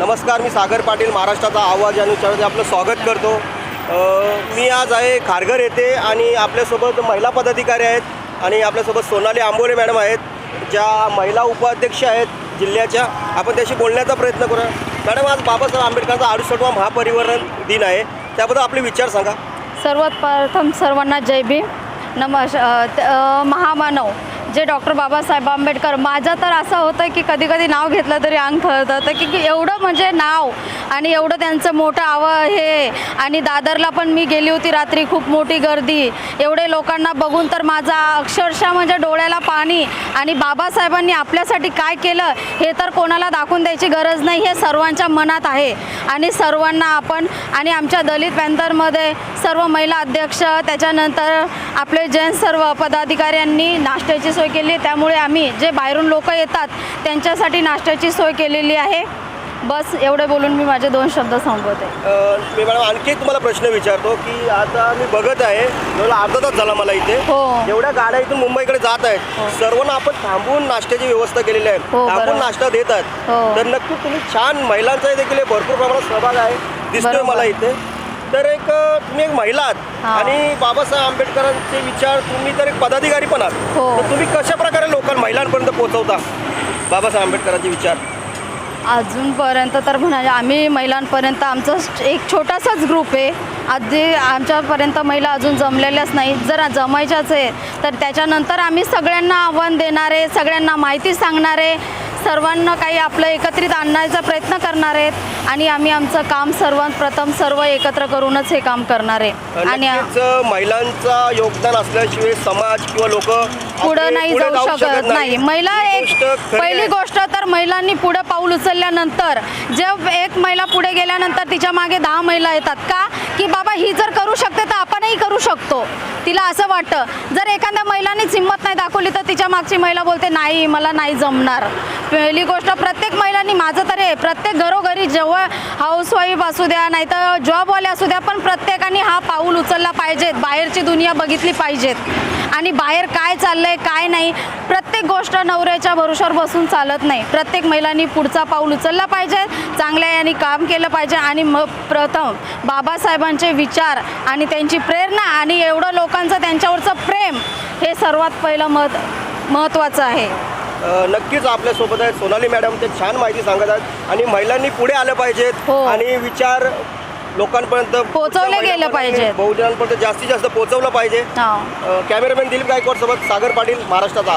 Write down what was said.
नमस्कार मी सागर पाटील महाराष्ट्राचा आवाज या न्यूजच्यामध्ये आपलं स्वागत करतो. मी आज आहे खारघर येथे आणि आपल्यासोबत महिला पदाधिकारी आहेत आणि आपल्यासोबत सोनाली आंबोरे मॅडम आहेत ज्या महिला उपाध्यक्ष आहेत जिल्ह्याच्या. आपण त्याशी बोलण्याचा प्रयत्न करूया. मॅडम आज बाबासाहेब आंबेडकरांचा अडुसठवा महापरिवर्तन दिन आहे. त्याबद्दल आपले विचार सांगा. सर्वात प्रथम सर्वांना जय भीम. नमश महामानव. जे डॉक्टर बाबासाहेब आंबेडकर माझं तर असं होतं की कधी कधी नाव घेतलं तरी अंग थळतं तर की की एवढं म्हणजे नाव आणि एवढं त्यांचं मोठं आव हे आणि दादरला पण मी गेली होती रात्री खूप मोठी गर्दी. एवढे लोकांना बघून तर माझा अक्षरशः म्हणजे डोळ्याला पाणी आणि बाबासाहेबांनी आपल्यासाठी काय केलं हे तर कोणाला दाखवून द्यायची गरज नाही हे सर्वांच्या मनात आहे. आणि सर्वांना आपण आणि आमच्या दलित पॅन्थरमध्ये सर्व महिला अध्यक्ष त्याच्यानंतर आपले जैन सर्व पदाधिकाऱ्यांनी नाश्त्याची सोय केली त्यामुळे आम्ही जे बाहेरून लोक येतात त्यांच्यासाठी नाश्त्याची सोय केलेली आहे बस एवढे बोलून मी माझे दोन शब्द संपवते मी मॅडम आणखी एक तुम्हाला प्रश्न विचारतो की आता मी बघत आहे जवळ अर्धा तास झाला मला इथे हो. एवढ्या गाड्या इथून मुंबईकडे जात आहेत हो. सर्वांना आपण थांबून नाश्त्याची व्यवस्था केलेली आहे हो, थांबून. नाश्ता देतात हो. तर नक्की तुम्ही छान महिलांचा देखील भरपूर प्रमाणात सहभाग आहे दिसतोय. मला इथे तर एक तुम्ही एक महिला आहात हा. आणि बाबासाहेब आंबेडकरांचे विचार तुम्ही तर एक पदाधिकारी पण आहात. हो. तर तुम्ही कशा प्रकारे लोकांना महिलांपर्यंत पोहोचवता? बाबासाहेब आंबेडकरांचे विचार. अजूनपर्यंत तर म्हणाले आम्ही महिलांपर्यंत आमचं एक छोटासाच ग्रुप आहे. आधी आमच्यापर्यंत महिला अजून जमलेल्याच नाही जर जमायच्याच आहे तर त्याच्यानंतर आम्ही सगळ्यांना आव्हान देणारे सगळ्यांना माहिती सांगणारे सर्वांना काही आपलं एकत्रित आणण्याचा प्रयत्न करणार आहेत आणि आम्ही आमचं काम सर्वात प्रथम सर्व एकत्र करूनच हे काम करणार आहे. आणि नक्कीच महिलांचा योगदान असल्याशिवाय समाज किंवा लोक पुढं नाही जाऊ शकत नाही. महिला एक पहिली गोष्ट तर महिलांनी पुढे पाऊल उचलल्यानंतर जे एक महिला पुढे गेल्यानंतर तिच्यामागे दहा महिला येतात का? की बाबा ही जर करू शकते तर तिला असं वाटतं. जर एखाद्या महिलांनीच हिंमत नाही दाखवली तर तिच्या मागची महिला बोलते नाही मला नाही जमणार. पहिली गोष्ट प्रत्येक महिलांनी माझं तरी आहे प्रत्येक घरोघरी जेव्हा हाऊसवाईफ असू द्या नाही तर जॉबवाले असू द्या पण प्रत्येकाने हा पाऊल उचलला पाहिजेत बाहेरची दुनिया बघितली पाहिजेत. आणि बाहेर काय चाललंय काय नाही प्रत्येक गोष्ट नवऱ्याच्या भरोशावर बसून चालत नाही प्रत्येक महिलांनी पुढचा पाऊल उचलला पाहिजे चांगल्या याने काम केलं पाहिजे आणि मग प्रथम बाबासाहेबांचे विचार आणि त्यांची प्रेरणा आणि एवढं लोकांचं त्यांच्यावरचं प्रेम हे सर्वात पहिलं मत महत्त्वाचं आहे नक्कीच आपल्यासोबत आहेत सोनाली मॅडम ते छान माहिती सांगत आहेत आणि महिलांनी पुढे आलं पाहिजेत हो. आणि विचार लोकांपर्यंत पोहोचवले गेले पाहिजेत. बहुजनांपर्यंत जास्तीत जास्त पोहोचवलं पाहिजे. कॅमेरामॅन दिलीप गायकवाड सोबत सागर पाटील महाराष्ट्राचा